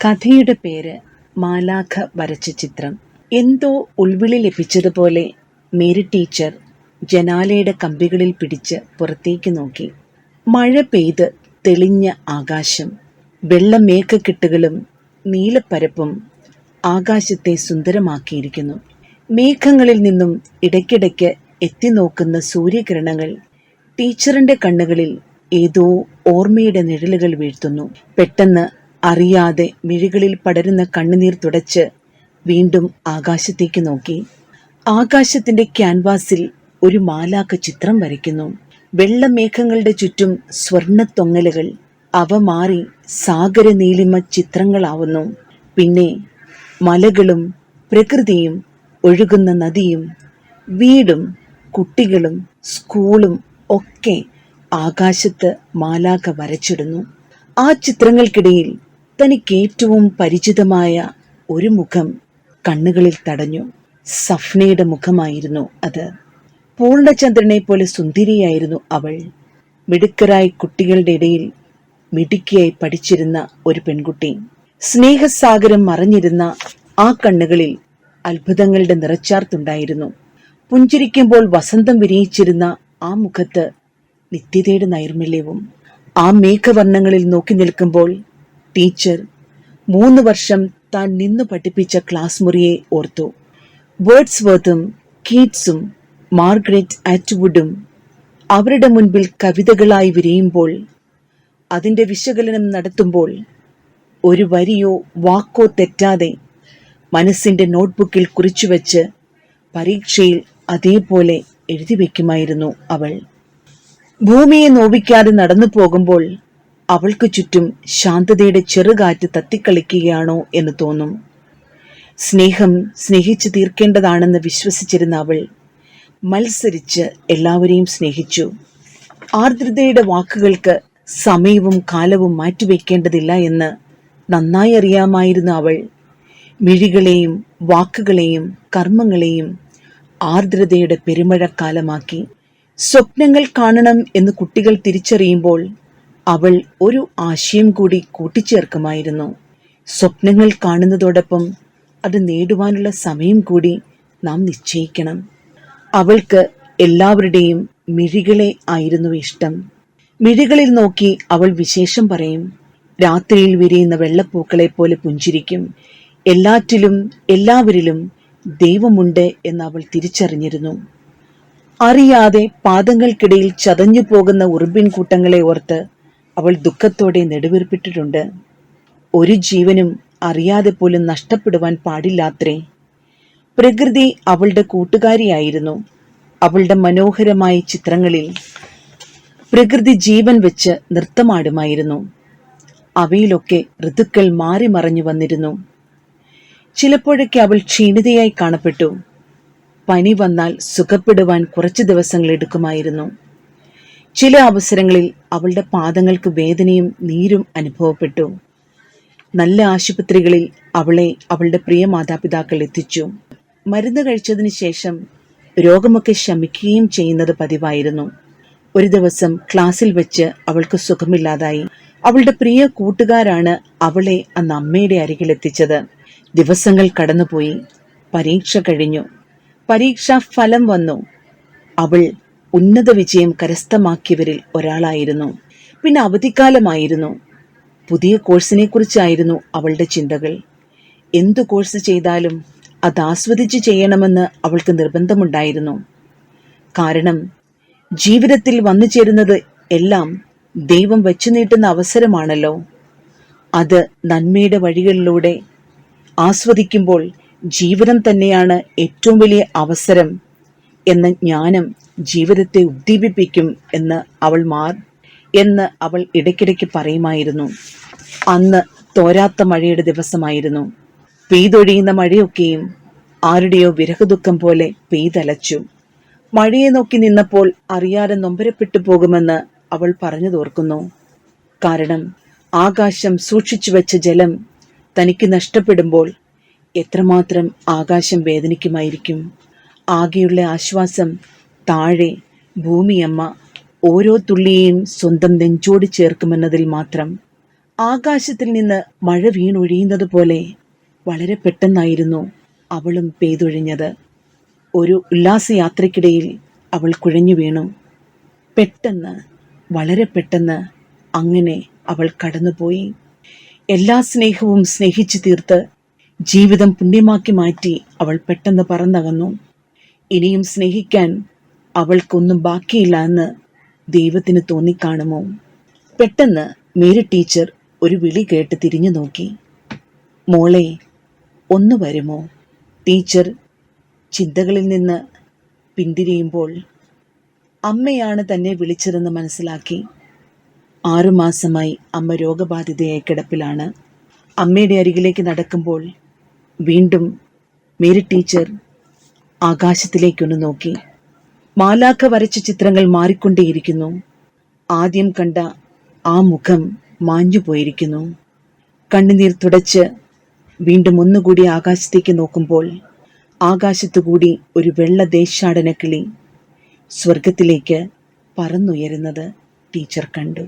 കഥയുടെ പേര് മാലാഖ വരച്ച ചിത്രം. എന്തോ ഉൾവിളി ലഭിച്ചതുപോലെ മേരി ടീച്ചർ ജനാലയുടെ കമ്പികളിൽ പിടിച്ച് പുറത്തേക്ക് നോക്കി. മഴ പെയ്ത് തെളിഞ്ഞ ആകാശം വെള്ളമേഘക്കെട്ടുകളും നീലപ്പരപ്പും ആകാശത്തെ സുന്ദരമാക്കിയിരിക്കുന്നു. മേഘങ്ങളിൽ നിന്നും ഇടയ്ക്കിടയ്ക്ക് എത്തിനോക്കുന്ന സൂര്യകിരണങ്ങൾ ടീച്ചറിന്റെ കണ്ണുകളിൽ ഏതോ ഓർമ്മയുടെ നിഴലുകൾ വീഴ്ത്തുന്നു. പെട്ടെന്ന് അറിയാതെ മിഴികളിൽ പടരുന്ന കണ്ണുനീർ തുടച്ച് വീണ്ടും ആകാശത്തേക്ക് നോക്കി. ആകാശത്തിന്റെ ക്യാൻവാസിൽ ഒരു മാലാക്ക ചിത്രം വരയ്ക്കുന്നു. വെള്ളമേഘങ്ങളുടെ ചുറ്റും സ്വർണത്തൊങ്ങലുകൾ അവ മാറി സാഗര നീലിമ ചിത്രങ്ങളാവുന്നു. പിന്നെ മലകളും പ്രകൃതിയും ഒഴുകുന്ന നദിയും വീടും കുട്ടികളും സ്കൂളും ഒക്കെ ആകാശത്ത് മാലാക വരച്ചിടുന്നു. ആ ചിത്രങ്ങൾക്കിടയിൽ തനിക്ക് ഏറ്റവും പരിചിതമായ ഒരു മുഖം കണ്ണുകളിൽ തടഞ്ഞു. സഫ്നയുടെ മുഖമായിരുന്നു അത്. പൂർണചന്ദ്രനെ പോലെ സുന്ദരിയായിരുന്നു അവൾ. മിടുക്കരായി കുട്ടികളുടെ ഇടയിൽ മിടുക്കിയായി പഠിച്ചിരുന്ന ഒരു പെൺകുട്ടി. സ്നേഹസാഗരം മറഞ്ഞിരുന്ന ആ കണ്ണുകളിൽ അത്ഭുതങ്ങളുടെ നിറച്ചാർത്തുണ്ടായിരുന്നു. പുഞ്ചിരിക്കുമ്പോൾ വസന്തം വിരിയിച്ചിരുന്ന ആ മുഖത്ത് നിത്യതയുടെ നൈർമല്യവും ആ മേഘവർണങ്ങളിൽ നോക്കി നിൽക്കുമ്പോൾ ടീച്ചർ. മൂന്ന് വർഷം താൻ നിന്നു പഠിപ്പിച്ച ക്ലാസ് മുറിയെ ഓർത്തു. വേർഡ്സ് വർത്തും കീറ്റ്സും മാർഗ്രറ്റ് ആറ്റ്വുഡും അവരുടെ മുൻപിൽ കവിതകളായി വിരിയുമ്പോൾ അതിന്റെ വിശകലനം നടത്തുമ്പോൾ ഒരു വരിയോ വാക്കോ തെറ്റാതെ മനസ്സിന്റെ നോട്ട്ബുക്കിൽ കുറിച്ചുവെച്ച് പരീക്ഷയിൽ അതേപോലെ എഴുതി വയ്ക്കുമായിരുന്നു അവൾ. ഭൂമിയെ നോവിക്കാതെ നടന്നു പോകുമ്പോൾ അവൾക്ക് ചുറ്റും ശാന്തതയുടെ ചെറുകാറ്റ് തത്തിക്കളിക്കുകയാണോ എന്ന് തോന്നും. സ്നേഹം സ്നേഹിച്ചു തീർക്കേണ്ടതാണെന്ന് വിശ്വസിച്ചിരുന്ന അവൾ മത്സരിച്ച് എല്ലാവരെയും സ്നേഹിച്ചു. ആർദ്രതയുടെ വാക്കുകൾക്ക് സമയവും കാലവും മാറ്റിവെക്കേണ്ടതില്ല എന്ന് നന്നായി അറിയാമായിരുന്ന അവൾ മിഴികളെയും വാക്കുകളെയും കർമ്മങ്ങളെയും ആർദ്രതയുടെ പെരുമഴക്കാലമാക്കി. സ്വപ്നങ്ങൾ കാണണം എന്ന് കുട്ടികൾ തിരിച്ചറിയുമ്പോൾ അവൾ ഒരു ആശയം കൂടി കൂട്ടിച്ചേർക്കുമായിരുന്നു. സ്വപ്നങ്ങൾ കാണുന്നതോടൊപ്പം അത് നേടുവാനുള്ള സമയം കൂടി നാം നിശ്ചയിക്കണം. അവൾക്ക് എല്ലാവരുടെയും മിഴികളെ ആയിരുന്നു ഇഷ്ടം. മിഴികളിൽ നോക്കി അവൾ വിശേഷം പറയും. രാത്രിയിൽ വിരിയുന്ന വെള്ളപ്പൂക്കളെ പോലെ പുഞ്ചിരിക്കും. എല്ലാറ്റിലും എല്ലാവരിലും ദൈവമുണ്ട് എന്ന് അവൾ തിരിച്ചറിഞ്ഞിരുന്നു. അറിയാതെ പാദങ്ങൾക്കിടയിൽ ചതഞ്ഞു പോകുന്ന ഉറുമ്പിൻ കൂട്ടങ്ങളെ ഓർത്ത് അവൾ ദുഃഖത്തോടെ നെടുവീർപ്പിട്ടിട്ടുണ്ട്. ഒരു ജീവനും അറിയാതെ പോലും നഷ്ടപ്പെടുവാൻ പാടില്ലാത്രേ. പ്രകൃതി അവളുടെ കൂട്ടുകാരിയായിരുന്നു. അവളുടെ മനോഹരമായ ചിത്രങ്ങളിൽ പ്രകൃതി ജീവൻ വെച്ച് നൃത്തമാടുമായിരുന്നു. അവയിലൊക്കെ ഋതുക്കൾ മാറി മറഞ്ഞു വന്നിരുന്നു. ചിലപ്പോഴൊക്കെ അവൾ ക്ഷീണിതയായി കാണപ്പെട്ടു. പനി വന്നാൽ സുഖപ്പെടുവാൻ കുറച്ച് ദിവസങ്ങൾ എടുക്കുമായിരുന്നു. ചില അവസരങ്ങളിൽ അവളുടെ പാദങ്ങൾക്ക് വേദനയും നീരും അനുഭവപ്പെട്ടു. നല്ല ആശുപത്രികളിൽ അവളെ അവളുടെ പ്രിയ മാതാപിതാക്കൾ എത്തിച്ചു. മരുന്ന് കഴിച്ചതിന് ശേഷം രോഗമൊക്കെ ശമിക്കുകയും ചെയ്യുന്നത് പതിവായിരുന്നു. ഒരു ദിവസം ക്ലാസ്സിൽ വെച്ച് അവൾക്ക് സുഖമില്ലാതായി. അവളുടെ പ്രിയ കൂട്ടുകാരാണ് അവളെ അന്ന് അമ്മയുടെ അരികിൽ എത്തിച്ചത്. ദിവസങ്ങൾ കടന്നുപോയി. പരീക്ഷ കഴിഞ്ഞു. പരീക്ഷാ ഫലം വന്നു. അവൾ ഉന്നത വിജയം കരസ്ഥമാക്കിയവരിൽ ഒരാളായിരുന്നു. പിന്നെ അവധിക്കാലമായിരുന്നു. പുതിയ കോഴ്സിനെ കുറിച്ചായിരുന്നു അവളുടെ ചിന്തകൾ. എന്തു കോഴ്സ് ചെയ്താലും അത് ആസ്വദിച്ച് ചെയ്യണമെന്ന് അവൾക്ക് നിർബന്ധമുണ്ടായിരുന്നു. കാരണം ജീവിതത്തിൽ വന്നു ചേരുന്നത് എല്ലാം ദൈവം വെച്ചു നീട്ടുന്ന അവസരമാണല്ലോ. അത് നന്മയുടെ വഴികളിലൂടെ ആസ്വദിക്കുമ്പോൾ ജീവിതം തന്നെയാണ് ഏറ്റവും വലിയ അവസരം. എന്ന ജ്ഞാനം ജീവിതത്തെ ഉദ്ദീപിപ്പിക്കും എന്ന് അവൾ മാർ എന്ന് അവൾ ഇടയ്ക്കിടയ്ക്ക് പറയുമായിരുന്നു. അന്ന് തോരാത്ത മഴയുടെ ദിവസമായിരുന്നു. പെയ്തൊഴിയുന്ന മഴയൊക്കെയും ആരുടെയോ വിരഹദുഃഖം പോലെ പെയ്തലച്ചു. മഴയെ നോക്കി നിന്നപ്പോൾ അറിയാതെ നൊമ്പരപ്പെട്ടു പോകുമെന്ന് അവൾ പറഞ്ഞു തോർക്കുന്നു കാരണം ആകാശം സൂക്ഷിച്ചു വെച്ച ജലം തനിക്ക് നഷ്ടപ്പെടുമ്പോൾ എത്രമാത്രം ആകാശം വേദനിക്കുമായിരിക്കും. ആകെയുള്ള ആശ്വാസം താഴെ ഭൂമിയമ്മ ഓരോ തുള്ളിയെയും സ്വന്തം നെഞ്ചോട് ചേർക്കുമെന്നതിൽ മാത്രം. ആകാശത്തിൽ നിന്ന് മഴ വീണൊഴിയുന്നത് പോലെ വളരെ പെട്ടെന്നായിരുന്നു അവളും പെയ്തൊഴിഞ്ഞത്. ഒരു ഉല്ലാസയാത്രയ്ക്കിടയിൽ അവൾ കുഴഞ്ഞു വീണു. പെട്ടെന്ന് വളരെ പെട്ടെന്ന് അങ്ങനെ അവൾ കടന്നുപോയി. എല്ലാ സ്നേഹവും സ്നേഹിച്ചു തീർത്ത് ജീവിതം പുണ്യമാക്കി മാറ്റി അവൾ പെട്ടെന്ന് പറന്നകന്നു. ഇനിയും സ്നേഹിക്കാൻ അവൾക്കൊന്നും ബാക്കിയില്ല എന്ന് ദൈവത്തിന് തോന്നിക്കാണുമോ? പെട്ടെന്ന് മേരി ടീച്ചർ ഒരു വിളി കേട്ട് തിരിഞ്ഞു നോക്കി. മോളെ ഒന്ന് വരുമോ? ടീച്ചർ ചിന്തകളിൽ നിന്ന് പിന്തിരിയുമ്പോൾ അമ്മയാണ് തന്നെ വിളിച്ചതെന്ന് മനസ്സിലാക്കി. ആറുമാസമായി അമ്മ രോഗബാധിതയായി കിടപ്പിലാണ്. അമ്മയുടെ അരികിലേക്ക് നടക്കുമ്പോൾ വീണ്ടും മേരി ടീച്ചർ ആകാശത്തിലേക്കൊന്ന് നോക്കി. മാലാഖ വരച്ച ചിത്രങ്ങൾ മാറിക്കൊണ്ടേയിരിക്കുന്നു. ആദ്യം കണ്ട ആ മുഖം മാഞ്ഞു പോയിരിക്കുന്നു കണ്ണുനീർ തുടച്ച് വീണ്ടും ഒന്നുകൂടി ആകാശത്തേക്ക് നോക്കുമ്പോൾ ആകാശത്തുകൂടി ഒരു വെള്ള ദേശാടന കിളി സ്വർഗത്തിലേക്ക് പറന്നുയരുന്നത് ടീച്ചർ കണ്ടു.